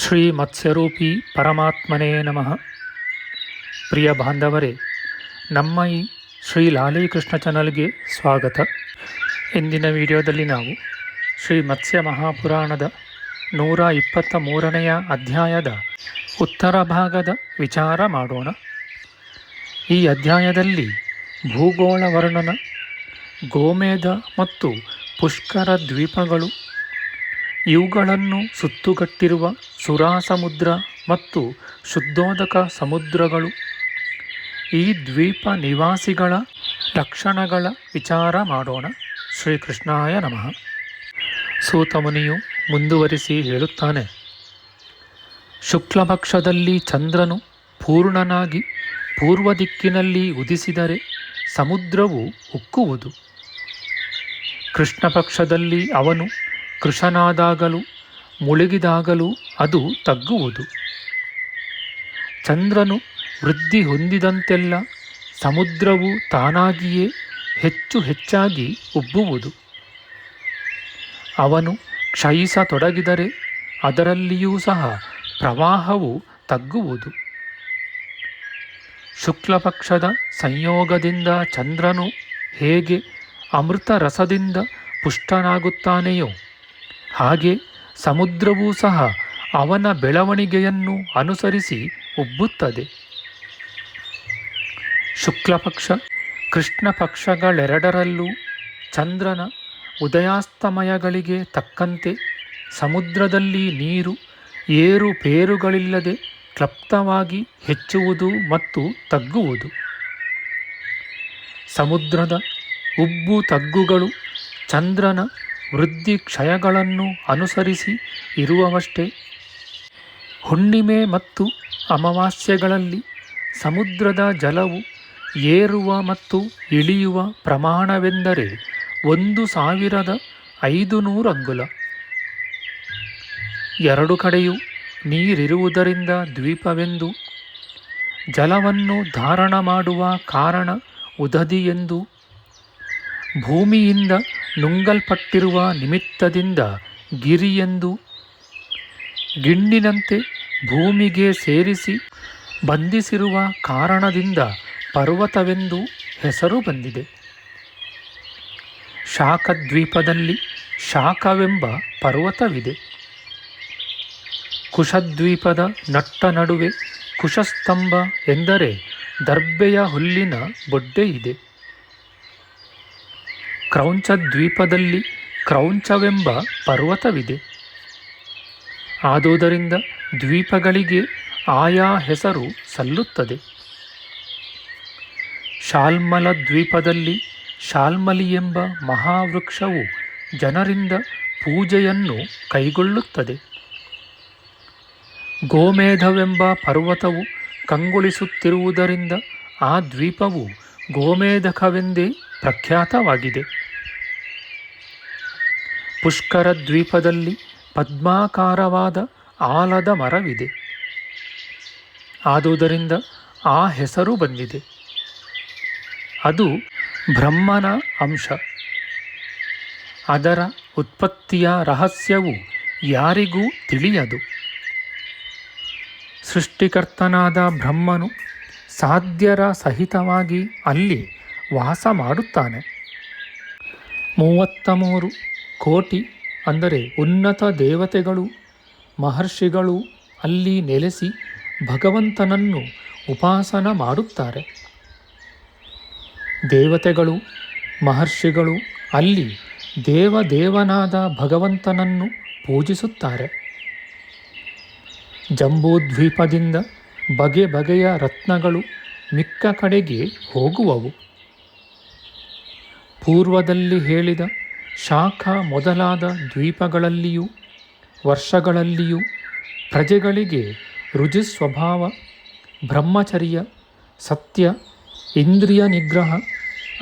ಶ್ರೀ ಮತ್ಸ್ಯರೂಪಿ ಪರಮಾತ್ಮನೇ ನಮಃ. ಪ್ರಿಯ ಬಾಂಧವರೇ, ನಮ್ಮ ಈ ಶ್ರೀ ಲಾಲೀಕೃಷ್ಣ ಚಾನಲ್ಗೆ ಸ್ವಾಗತ. ಇಂದಿನ ವಿಡಿಯೋದಲ್ಲಿ ನಾವು ಶ್ರೀ ಮತ್ಸ್ಯ ಮಹಾಪುರಾಣದ ನೂರ ಇಪ್ಪತ್ತ ಮೂರನೆಯ ಅಧ್ಯಾಯದ ಉತ್ತರ ಭಾಗದ ವಿಚಾರ ಮಾಡೋಣ. ಈ ಅಧ್ಯಾಯದಲ್ಲಿ ಭೂಗೋಳ ವರ್ಣನ, ಗೋಮೇಧ ಮತ್ತು ಪುಷ್ಕರ ದ್ವೀಪಗಳು ಇವುಗಳನ್ನು ಸುತ್ತುಗಟ್ಟಿರುವ ಸುರಾಸಮುದ್ರ ಮತ್ತು ಶುದ್ಧೋದಕ ಸಮುದ್ರಗಳು. ಈ ದ್ವೀಪ ನಿವಾಸಿಗಳ ಲಕ್ಷಣಗಳ ವಿಚಾರ ಮಾಡೋಣ. ಶ್ರೀಕೃಷ್ಣಾಯ ನಮಃ. ಸೂತಮುನಿಯು ಮುಂದುವರಿಸಿ ಹೇಳುತ್ತಾನೆ. ಶುಕ್ಲಪಕ್ಷದಲ್ಲಿ ಚಂದ್ರನು ಪೂರ್ಣನಾಗಿ ಪೂರ್ವ ದಿಕ್ಕಿನಲ್ಲಿ ಉದಿಸಿದರೆ ಸಮುದ್ರವು ಉಕ್ಕುವುದು. ಕೃಷ್ಣ ಪಕ್ಷದಲ್ಲಿ ಅವನು ಕೃಶನಾದಾಗಲೂ ಮುಳುಗಿದಾಗಲೂ ಅದು ತಗ್ಗುವುದು. ಚಂದ್ರನು ವೃದ್ಧಿ ಹೊಂದಿದಂತೆಲ್ಲ ಸಮುದ್ರವು ತಾನಾಗಿಯೇ ಹೆಚ್ಚು ಹೆಚ್ಚಾಗಿ ಉಬ್ಬುವುದು. ಅವನು ಕ್ಷಯಿಸತೊಡಗಿದರೆ ಅದರಲ್ಲಿಯೂ ಸಹ ಪ್ರವಾಹವು ತಗ್ಗುವುದು. ಶುಕ್ಲಪಕ್ಷದ ಸಂಯೋಗದಿಂದ ಚಂದ್ರನು ಹೇಗೆ ಅಮೃತ ರಸದಿಂದ ಪುಷ್ಟನಾಗುತ್ತಾನೆಯೋ ಹಾಗೆ ಸಮುದ್ರವೂ ಸಹ ಅವನ ಬೆಳವಣಿಗೆಯನ್ನು ಅನುಸರಿಸಿ ಉಬ್ಬುತ್ತದೆ. ಶುಕ್ಲಪಕ್ಷ ಕೃಷ್ಣ ಪಕ್ಷಗಳೆರಡರಲ್ಲೂ ಚಂದ್ರನ ಉದಯಾಸ್ತಮಯಗಳಿಗೆ ತಕ್ಕಂತೆ ಸಮುದ್ರದಲ್ಲಿ ನೀರು ಏರುಪೇರುಗಳಿಲ್ಲದೆ ಕ್ಲಪ್ತವಾಗಿ ಹೆಚ್ಚುವುದು ಮತ್ತು ತಗ್ಗುವುದು. ಸಮುದ್ರದ ಉಬ್ಬು ತಗ್ಗುಗಳು ಚಂದ್ರನ ವೃದ್ಧಿ ಕ್ಷಯಗಳನ್ನು ಅನುಸರಿಸಿ ಇರುವವಷ್ಟೇ. ಹುಣ್ಣಿಮೆ ಮತ್ತು ಅಮಾವಾಸ್ಯೆಗಳಲ್ಲಿ ಸಮುದ್ರದ ಜಲವು ಏರುವ ಮತ್ತು ಇಳಿಯುವ ಪ್ರಮಾಣವೆಂದರೆ ಒಂದು ಸಾವಿರದ ಐದು ನೂರು ಅಂಗುಲ. ಎರಡು ಕಡೆಯೂ ನೀರಿರುವುದರಿಂದ ದ್ವೀಪವೆಂದು ಜಲವನ್ನು ಧಾರಣ ಮಾಡುವ ಕಾರಣ ಉದದಿ ಎಂದು ಭೂಮಿಯಿಂದ ನುಂಗಲ್ಪಟ್ಟಿರುವ ನಿಮಿತ್ತದಿಂದ ಗಿರಿಯೆಂದು ಗಿಣ್ಣಿನಂತೆ ಭೂಮಿಗೆ ಸೇರಿಸಿ ಬಂಧಿಸಿರುವ ಕಾರಣದಿಂದ ಪರ್ವತವೆಂದು ಹೆಸರು ಬಂದಿದೆ. ಶಾಖದ್ವೀಪದಲ್ಲಿ ಶಾಖವೆಂಬ ಪರ್ವತವಿದೆ. ಕುಶದ್ವೀಪದ ನಟ್ಟ ನಡುವೆ ಕುಶಸ್ತಂಭ ಎಂದರೆ ದರ್ಬೆಯ ಹುಲ್ಲಿನ ಬೊಡ್ಡೆ ಇದೆ. ಕ್ರೌಂಚ ದ್ವೀಪದಲ್ಲಿ ಕ್ರೌಂಚವೆಂಬ ಪರ್ವತವಿದೆ. ಆದುದರಿಂದ ದ್ವೀಪಗಳಿಗೆ ಆಯಾ ಹೆಸರು ಸಲ್ಲುತ್ತದೆ. ಶಾಲ್ಮಲ ದ್ವೀಪದಲ್ಲಿ ಶಾಲ್ಮಲಿ ಎಂಬ ಮಹಾವೃಕ್ಷವು ಜನರಿಂದ ಪೂಜೆಯನ್ನು ಕೈಗೊಳ್ಳುತ್ತದೆ. ಗೋಮೇಧವೆಂಬ ಪರ್ವತವು ಕಂಗೊಳಿಸುತ್ತಿರುವುದರಿಂದ ಆ ದ್ವೀಪವು ಗೋಮೇಧಕವೆಂದೇ ಪ್ರಖ್ಯಾತವಾಗಿದೆ. ಪುಷ್ಕರ ದ್ವೀಪದಲ್ಲಿ ಪದ್ಮಾಕಾರವಾದ ಆಲದ ಮರವಿದೆ. ಆದುದರಿಂದ ಆ ಹೆಸರು ಬಂದಿದೆ. ಅದು ಬ್ರಹ್ಮನ ಅಂಶ. ಅದರ ಉತ್ಪತ್ತಿಯ ರಹಸ್ಯವು ಯಾರಿಗೂ ತಿಳಿಯದು. ಸೃಷ್ಟಿಕರ್ತನಾದ ಬ್ರಹ್ಮನು ಸಾಧ್ಯರ ಸಹಿತವಾಗಿ ಅಲ್ಲಿ ವಾಸ ಮಾಡುತ್ತಾನೆ. ಮೂವತ್ತ ಮೂರು ಕೋಟಿ ಅಂದರೆ ಉನ್ನತ ದೇವತೆಗಳು, ಮಹರ್ಷಿಗಳು ಅಲ್ಲಿ ನೆಲೆಸಿ ಭಗವಂತನನ್ನು ಉಪಾಸನ ಮಾಡುತ್ತಾರೆ. ದೇವತೆಗಳು, ಮಹರ್ಷಿಗಳು ಅಲ್ಲಿ ದೇವದೇವನಾದ ಭಗವಂತನನ್ನು ಪೂಜಿಸುತ್ತಾರೆ. ಜಂಬೂದ್ವೀಪದಿಂದ ಬಗೆ ಬಗೆಯ ರತ್ನಗಳು ಮಿಕ್ಕ ಕಡೆಗೆ ಹೋಗುವವು. ಪೂರ್ವದಲ್ಲಿ ಹೇಳಿದ ಶಾಖ ಮೊದಲಾದ ದ್ವೀಪಗಳಲ್ಲಿಯೂ ವರ್ಷಗಳಲ್ಲಿಯೂ ಪ್ರಜೆಗಳಿಗೆ ರುಜುಸ್ವಭಾವ, ಬ್ರಹ್ಮಚರ್ಯ, ಸತ್ಯ, ಇಂದ್ರಿಯ ನಿಗ್ರಹ,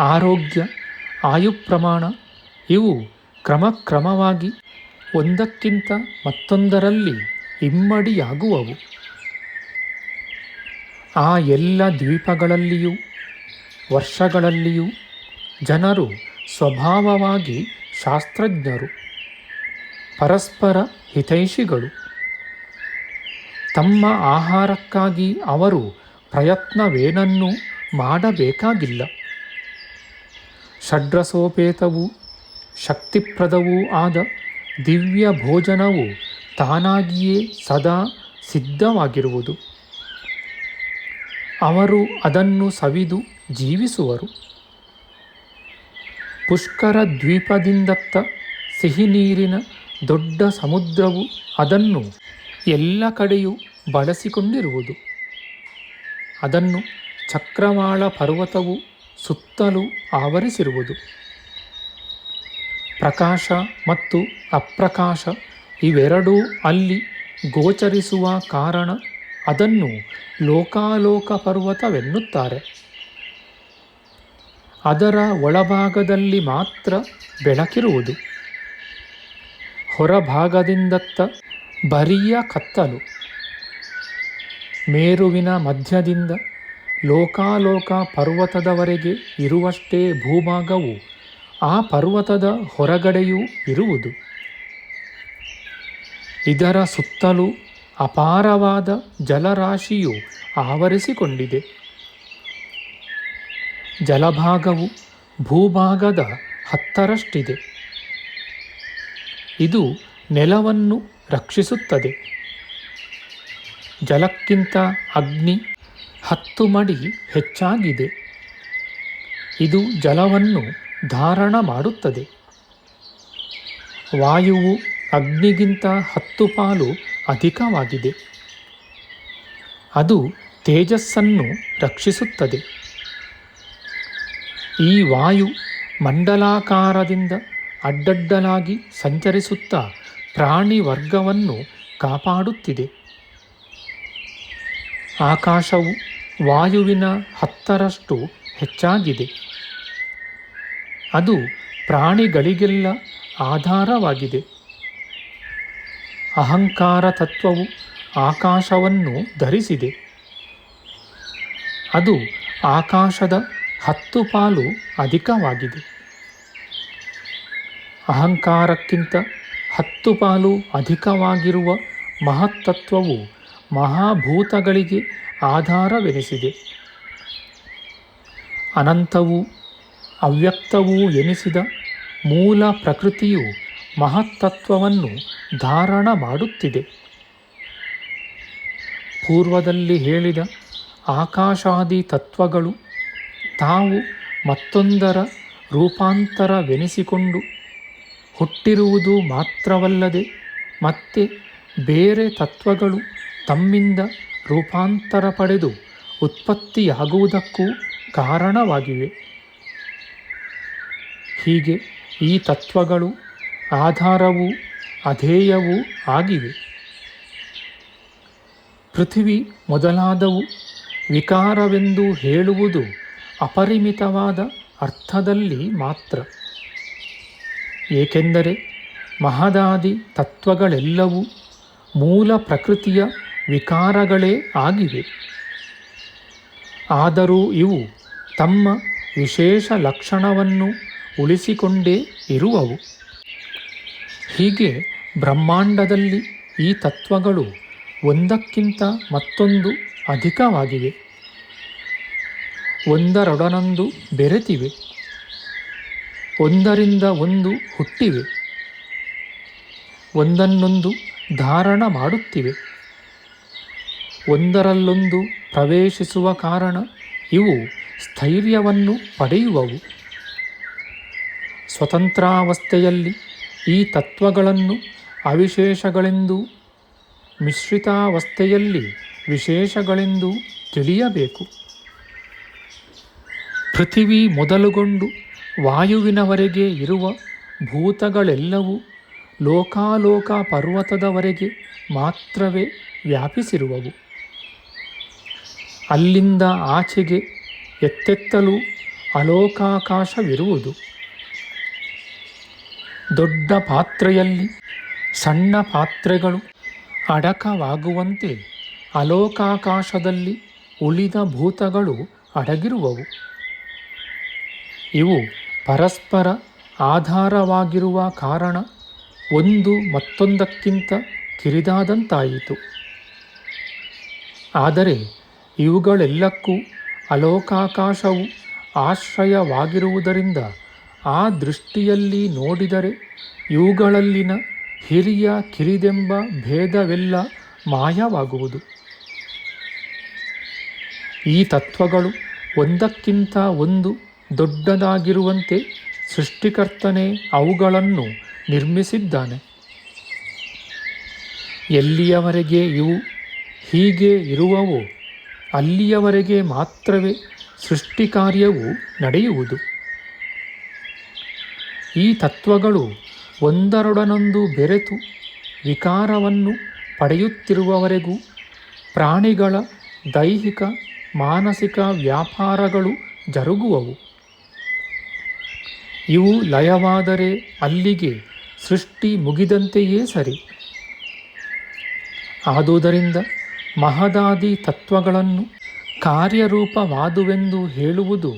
ಆರೋಗ್ಯ ಆಯುಪ್ರಮಾಣ ಇವು ಕ್ರಮಕ್ರಮವಾಗಿ ಒಂದಕ್ಕಿಂತ ಮತ್ತೊಂದರಲ್ಲಿ ಇಮ್ಮಡಿಯಾಗುವವು. ಆ ಎಲ್ಲ ದ್ವೀಪಗಳಲ್ಲಿಯೂ, ವರ್ಷಗಳಲ್ಲಿಯೂ ಜನರು ಸ್ವಭಾವವಾಗಿ ಶಾಸ್ತ್ರಜ್ಞರು, ಪರಸ್ಪರ ಹಿತೈಷಿಗಳು. ತಮ್ಮ ಆಹಾರಕ್ಕಾಗಿ ಅವರು ಪ್ರಯತ್ನವೇನನ್ನೂ ಮಾಡಬೇಕಾಗಿಲ್ಲ. ಷಡ್ರಸೋಪೇತವೂ ಶಕ್ತಿಪ್ರದವೂ ಆದ ದಿವ್ಯ ಭೋಜನವು ತಾನಾಗಿಯೇ ಸದಾ ಸಿದ್ಧವಾಗಿರುವುದು. ಅವರು ಅದನ್ನು ಸವಿದು ಜೀವಿಸುವರು. ಪುಷ್ಕರ ದ್ವೀಪದಿಂದತ್ತ ಸಿಹಿ ನೀರಿನ ದೊಡ್ಡ ಸಮುದ್ರವು ಅದನ್ನು ಎಲ್ಲ ಕಡೆಯೂ ಬಳಸಿಕೊಂಡಿರುವುದು. ಅದನ್ನು ಚಕ್ರವಾಳ ಪರ್ವತವು ಸುತ್ತಲೂ ಆವರಿಸಿರುವುದು. ಪ್ರಕಾಶ ಮತ್ತು ಅಪ್ರಕಾಶ ಇವೆರಡೂ ಅಲ್ಲಿ ಗೋಚರಿಸುವ ಕಾರಣ ಅದನ್ನು ಲೋಕಾಲೋಕ ಪರ್ವತವೆನ್ನುತ್ತಾರೆ. ಅದರ ಒಳಭಾಗದಲ್ಲಿ ಮಾತ್ರ ಬೆಳಕಿರುವುದು. ಹೊರಭಾಗದಿಂದತ್ತ ಬರಿಯ ಕತ್ತಲು. ಮೇರುವಿನ ಮಧ್ಯದಿಂದ ಲೋಕಾಲೋಕ ಪರ್ವತದವರೆಗೆ ಇರುವಷ್ಟೇ ಭೂಭಾಗವು ಆ ಪರ್ವತದ ಹೊರಗಡೆಯೂ ಇರುವುದು. ಇದರ ಸುತ್ತಲೂ ಅಪಾರವಾದ ಜಲರಾಶಿಯು ಆವರಿಸಿಕೊಂಡಿದೆ. ಜಲಭಾಗವು ಭೂಭಾಗದ ಹತ್ತರಷ್ಟಿದೆ. ಇದು ನೆಲವನ್ನು ರಕ್ಷಿಸುತ್ತದೆ. ಜಲಕ್ಕಿಂತ ಅಗ್ನಿ ಹತ್ತು ಮಡಿ ಹೆಚ್ಚಾಗಿದೆ. ಇದು ಜಲವನ್ನು ಧಾರಣ ಮಾಡುತ್ತದೆ. ವಾಯುವು ಅಗ್ನಿಗಿಂತ ಹತ್ತು ಪಾಲು ಅಧಿಕವಾಗಿದೆ. ಅದು ತೇಜಸ್ಸನ್ನು ರಕ್ಷಿಸುತ್ತದೆ. ಈ ವಾಯು ಮಂಡಲಾಕಾರದಿಂದ ಅಡ್ಡಡ್ಡಲಾಗಿ ಸಂಚರಿಸುತ್ತಾ ಪ್ರಾಣಿ ವರ್ಗವನ್ನು ಕಾಪಾಡುತ್ತಿದೆ. ಆಕಾಶವು ವಾಯುವಿನ ಹತ್ತರಷ್ಟು ಹೆಚ್ಚಾಗಿದೆ. ಅದು ಪ್ರಾಣಿಗಳಿಗೆಲ್ಲ ಆಧಾರವಾಗಿದೆ. ಅಹಂಕಾರ ತತ್ವವು ಆಕಾಶವನ್ನು ಧರಿಸಿದೆ. ಅದು ಆಕಾಶದ ಹತ್ತು ಪಾಲು ಅಧಿಕವಾಗಿದೆ. ಅಹಂಕಾರಕ್ಕಿಂತ ಹತ್ತು ಪಾಲು ಅಧಿಕವಾಗಿರುವ ಮಹತ್ತತ್ವವು ಮಹಾಭೂತಗಳಿಗೆ ಆಧಾರವೆನಿಸಿದೆ. ಅನಂತವೂ ಅವ್ಯಕ್ತವೂ ಎನಿಸಿದ ಮೂಲ ಪ್ರಕೃತಿಯು ಮಹತ್ತತ್ವವನ್ನು ಧಾರಣ ಮಾಡುತ್ತಿದೆ. ಪೂರ್ವದಲ್ಲಿ ಹೇಳಿದ ಆಕಾಶಾದಿ ತತ್ವಗಳು ತಾವು ಮತ್ತೊಂದರ ರೂಪಾಂತರವೆನಿಸಿಕೊಂಡು ಹುಟ್ಟಿರುವುದು ಮಾತ್ರವಲ್ಲದೆ ಮತ್ತೆ ಬೇರೆ ತತ್ವಗಳು ತಮ್ಮಿಂದ ರೂಪಾಂತರ ಪಡೆದು ಉತ್ಪತ್ತಿಯಾಗುವುದಕ್ಕೂ ಕಾರಣವಾಗಿವೆ. ಹೀಗೆ ಈ ತತ್ವಗಳು ಆಧಾರವೂ ಅಧೇಯವೂ ಆಗಿವೆ. ಪೃಥಿವಿ ಮೊದಲಾದವು ವಿಕಾರವೆಂದು ಹೇಳುವುದು ಅಪರಿಮಿತವಾದ ಅರ್ಥದಲ್ಲಿ ಮಾತ್ರ. ಏಕೆಂದರೆ ಮಹದಾದಿ ತತ್ವಗಳೆಲ್ಲವೂ ಮೂಲ ಪ್ರಕೃತಿಯ ವಿಕಾರಗಳೇ ಆಗಿವೆ. ಆದರೂ ಇವು ತಮ್ಮ ವಿಶೇಷ ಲಕ್ಷಣವನ್ನು ಉಳಿಸಿಕೊಂಡೇ ಇರುವವು. ಹೀಗೆ ಬ್ರಹ್ಮಾಂಡದಲ್ಲಿ ಈ ತತ್ವಗಳು ಒಂದಕ್ಕಿಂತ ಮತ್ತೊಂದು ಅಧಿಕವಾಗಿವೆ. ಒಂದರೊಡನೊಂದು ಬೆರೆತಿವೆ, ಒಂದರಿಂದ ಒಂದು ಹುಟ್ಟಿವೆ, ಒಂದನ್ನೊಂದು ಧಾರಣ ಮಾಡುತ್ತಿವೆ. ಒಂದರಲ್ಲೊಂದು ಪ್ರವೇಶಿಸುವ ಕಾರಣ ಇವು ಸ್ಥೈರ್ಯವನ್ನು ಪಡೆಯುವವು. ಸ್ವತಂತ್ರಾವಸ್ಥೆಯಲ್ಲಿ ಈ ತತ್ವಗಳನ್ನು ಅವಿಶೇಷಗಳೆಂದು, ಮಿಶ್ರಿತಾವಸ್ಥೆಯಲ್ಲಿ ವಿಶೇಷಗಳೆಂದು ತಿಳಿಯಬೇಕು. ಪೃಥಿವಿ ಮೊದಲುಗೊಂಡು ವಾಯುವಿನವರೆಗೆ ಇರುವ ಭೂತಗಳೆಲ್ಲವೂ ಲೋಕಾಲೋಕ ಪರ್ವತದವರೆಗೆ ಮಾತ್ರವೇ ವ್ಯಾಪಿಸಿರುವವು. ಅಲ್ಲಿಂದ ಆಚೆಗೆ ಎತ್ತೆತ್ತಲು ಅಲೋಕಾಕಾಶವಿರುವುದು. ದೊಡ್ಡ ಪಾತ್ರೆಯಲ್ಲಿ ಸಣ್ಣ ಪಾತ್ರೆಗಳು ಅಡಕವಾಗುವಂತೆ ಅಲೋಕಾಕಾಶದಲ್ಲಿ ಉಳಿದ ಭೂತಗಳು ಅಡಗಿರುವವು. ಇವು ಪರಸ್ಪರ ಆಧಾರವಾಗಿರುವ ಕಾರಣ ಒಂದು ಮತ್ತೊಂದಕ್ಕಿಂತ ಕಿರಿದಾದಂತಾಯಿತು. ಆದರೆ ಇವುಗಳೆಲ್ಲಕ್ಕೂ ಅಲೋಕಾಕಾಶವು ಆಶ್ರಯವಾಗಿರುವುದರಿಂದ ಆ ದೃಷ್ಟಿಯಲ್ಲಿ ನೋಡಿದರೆ ಇವುಗಳಲ್ಲಿನ ಹಿರಿಯ ಕಿರಿದೆಂಬ ಭೇದವೆಲ್ಲ ಮಾಯವಾಗುವುದು. ಈ ತತ್ವಗಳು ಒಂದಕ್ಕಿಂತ ಒಂದು ದೊಡ್ಡದಾಗಿರುವಂತೆ ಸೃಷ್ಟಿಕರ್ತನೇ ಅವುಗಳನ್ನು ನಿರ್ಮಿಸಿದ್ದಾನೆ. ಎಲ್ಲಿಯವರೆಗೆ ಇವು ಹೀಗೆ ಇರುವವೋ, ಅಲ್ಲಿಯವರೆಗೆ ಮಾತ್ರವೇ ಸೃಷ್ಟಿಕಾರ್ಯವು ನಡೆಯುವುದು. ಈ ತತ್ವಗಳು ಒಂದರೊಡನೊಂದು ಬೆರೆತು ವಿಕಾರವನ್ನು ಪಡೆಯುತ್ತಿರುವವರೆಗೂ ಪ್ರಾಣಿಗಳ ದೈಹಿಕ, ಮಾನಸಿಕ ವ್ಯಾಪಾರಗಳು ಜರುಗುವವು. ಇವು ಲಯವಾದರೆ ಅಲ್ಲಿಗೆ ಸೃಷ್ಟಿ ಮುಗಿದಂತೆಯೇ ಸರಿ. ಆದುದರಿಂದ ಮಹದಾದಿ ತತ್ವಗಳನ್ನು ಕಾರ್ಯರೂಪವಾದುವೆಂದು ಹೇಳುವುದು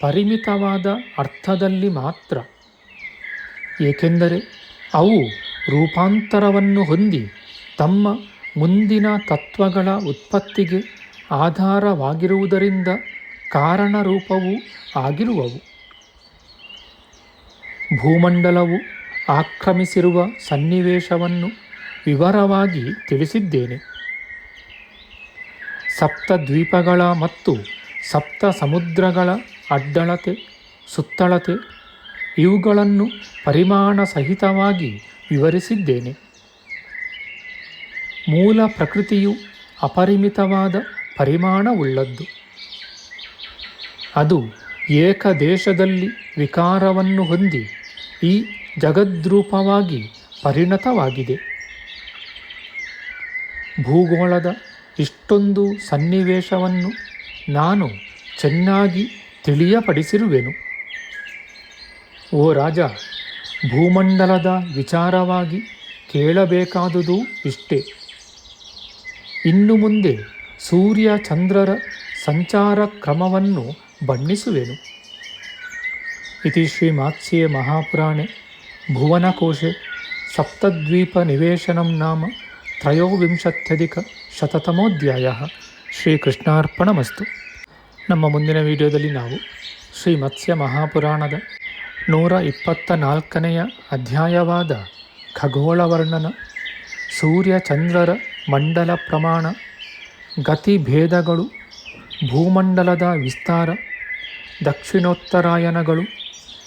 ಪರಿಮಿತವಾದ ಅರ್ಥದಲ್ಲಿ ಮಾತ್ರ. ಏಕೆಂದರೆ ಅವು ರೂಪಾಂತರವನ್ನು ಹೊಂದಿ ತಮ್ಮ ಮುಂದಿನ ತತ್ವಗಳ ಉತ್ಪತ್ತಿಗೆ ಆಧಾರವಾಗಿರುವುದರಿಂದ ಕಾರಣರೂಪವೂ ಆಗಿರುವವು. ಭೂಮಂಡಲವು ಆಕ್ರಮಿಸಿರುವ ಸನ್ನಿವೇಶವನ್ನು ವಿವರವಾಗಿ ತಿಳಿಸಿದ್ದೇನೆ. ಸಪ್ತ ದ್ವೀಪಗಳ ಮತ್ತು ಸಪ್ತ ಸಮುದ್ರಗಳ ಅಡ್ಡಳತೆ, ಸುತ್ತಳತೆ ಇವುಗಳನ್ನು ಪರಿಮಾಣ ಸಹಿತವಾಗಿ ವಿವರಿಸಿದ್ದೇನೆ. ಮೂಲ ಪ್ರಕೃತಿಯು ಅಪರಿಮಿತವಾದ ಪರಿಮಾಣವುಳ್ಳದ್ದು. ಅದು ಏಕದೇಶದಲ್ಲಿ ವಿಕಾರವನ್ನು ಹೊಂದಿ ಈ ಜಗದ್ರೂಪವಾಗಿ ಪರಿಣತವಾಗಿದೆ. ಭೂಗೋಳದ ಇಷ್ಟೊಂದು ಸನ್ನಿವೇಶವನ್ನು ನಾನು ಚೆನ್ನಾಗಿ ತಿಳಿಯಪಡಿಸಿರುವೆನು. ಓ ರಾಜ, ಭೂಮಂಡಲದ ವಿಚಾರವಾಗಿ ಕೇಳಬೇಕಾದುದು ಇಷ್ಟೇ. ಇನ್ನು ಮುಂದೆ ಸೂರ್ಯ ಚಂದ್ರರ ಸಂಚಾರ ಕ್ರಮವನ್ನು ಬಣ್ಣಿಸುವೆನು. ಇತಿ ಶ್ರೀ ಮಾತ್ಸ್ಯ ಮಹಾಪುರಾಣೆ ಭುವನಕೋಶೆ ಸಪ್ತದ್ವೀಪ ನಿವೇಶನ ನಾಮ ತ್ರಯೋವಿಂಶತ್ಯಧಿಕ ಶತತಮೋಧ್ಯಾಯ ಶ್ರೀಕೃಷ್ಣಾರ್ಪಣಮಸ್ತು ನಮ್ಮ ಮುಂದಿನ ವಿಡಿಯೋದಲ್ಲಿ ನಾವು ಶ್ರೀ ಮತ್ಸ್ಯ ಮಹಾಪುರಾಣದ ನೂರ ಇಪ್ಪತ್ತ ನಾಲ್ಕನೆಯ ಅಧ್ಯಾಯವಾದ ಖಗೋಳವರ್ಣನ ಸೂರ್ಯಚಂದ್ರರ ಮಂಡಲ ಪ್ರಮಾಣ, ಗತಿಭೇದಗಳು, ಭೂಮಂಡಲದ ವಿಸ್ತಾರ, ದಕ್ಷಿಣೋತ್ತರಾಯನಗಳು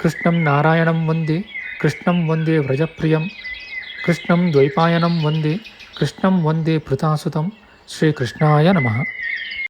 ಕೃಷ್ಣಂ ನಾರಾಯಣಂ ವಂದೇ ಕೃಷ್ಣಂ ವಂದೇ ವ್ರಜಪ್ರಿಯಂ ಕೃಷ್ಣಂ ದ್ವೈಪಾಯನಂ ವಂದೇ ಕೃಷ್ಣಂ ವಂದೇ ಪೃತಾಸುತಂ ಶ್ರೀಕೃಷ್ಣಾಯ ನಮಃ